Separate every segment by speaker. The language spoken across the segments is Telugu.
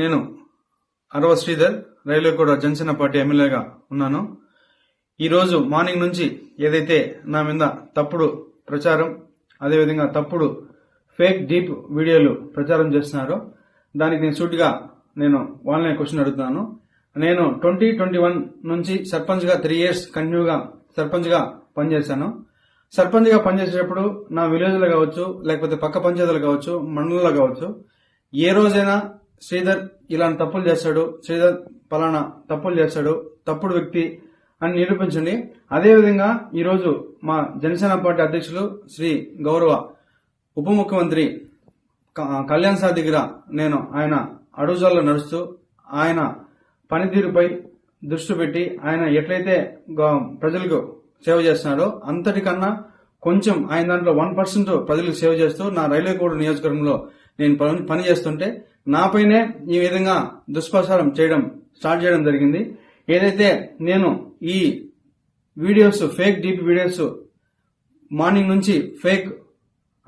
Speaker 1: నేను అరవ శ్రీధర్ రైల్వే కూడా జనసేన పార్టీ ఎమ్మెల్యేగా ఉన్నాను. ఈరోజు మార్నింగ్ నుంచి ఏదైతే నా మీద తప్పుడు ప్రచారం అదేవిధంగా తప్పుడు ఫేక్ డీప్ వీడియోలు ప్రచారం చేస్తున్నారో దానికి నేను సూటిగా నేను వాళ్ళనే క్వశ్చన్ అడుగుతున్నాను. నేను ట్వంటీ ట్వంటీ వన్ నుంచి సర్పంచ్గా త్రీ ఇయర్స్ కంటిన్యూగా సర్పంచ్గా పనిచేశాను. సర్పంచ్గా పనిచేసేటప్పుడు నా విలేజ్లో కావచ్చు లేకపోతే పక్క పంచాయతీలు కావచ్చు మండలంలో కావచ్చు ఏ రోజైనా శ్రీధర్ ఇలాంటి తప్పులు చేస్తాడు శ్రీధర్ పలానా తప్పులు చేస్తాడు తప్పుడు వ్యక్తి అని నిరూపించండి. అదేవిధంగా ఈరోజు మా జనసేన పార్టీ అధ్యక్షులు శ్రీ గౌరవ ఉప ముఖ్యమంత్రి కళ్యాణ్ సార్ దగ్గర నేను ఆయన అడుగుజాల్లో నడుస్తూ ఆయన పనితీరుపై దృష్టి పెట్టి ఆయన ఎట్లయితే గ- ప్రజలకు సేవ చేస్తున్నాడో అంతటికన్నా కొంచెం ఆయన దాంట్లో వన్ పర్సెంట్ ప్రజలకు సేవ చేస్తూ నా రైల్వే కోడ్ నియోజకవర్గంలో నేను పని- పని చేస్తుంటే నాపైనే ఈ విధంగా దుష్ప్రచారం చేయడం స్టార్ట్ చేయడం జరిగింది. ఏదైతే నేను ఈ videos fake deep videos morning నుంచి ఫేక్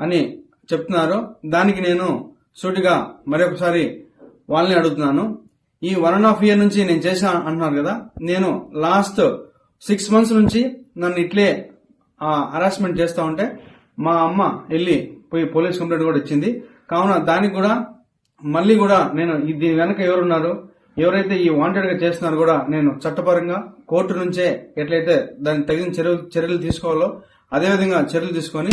Speaker 1: అని చెప్తున్నారో దానికి నేను సూటిగా మరొకసారి వాళ్ళని అడుగుతున్నాను. ఈ వన్ అండ్ హాఫ్ ఇయర్ నుంచి నేను చేసా అంటున్నారు కదా నేను లాస్ట్ సిక్స్ మంత్స్ నుంచి నన్ను ఇట్లే హరాస్మెంట్ చేస్తూ ఉంటే మా అమ్మ వెళ్ళి పోయి పోలీస్ కంప్లైంట్ కూడా ఇచ్చింది. కావున దానికి కూడా మళ్ళీ కూడా నేను దీని వెనక ఎవరున్నారు ఎవరైతే ఈ వాంటెడ్గా చేస్తున్నారో కూడా నేను చట్టపరంగా కోర్టు నుంచే ఎట్లయితే దానికి తగిన చర్యలు చర్యలు తీసుకోవాలో అదేవిధంగా చర్యలు తీసుకొని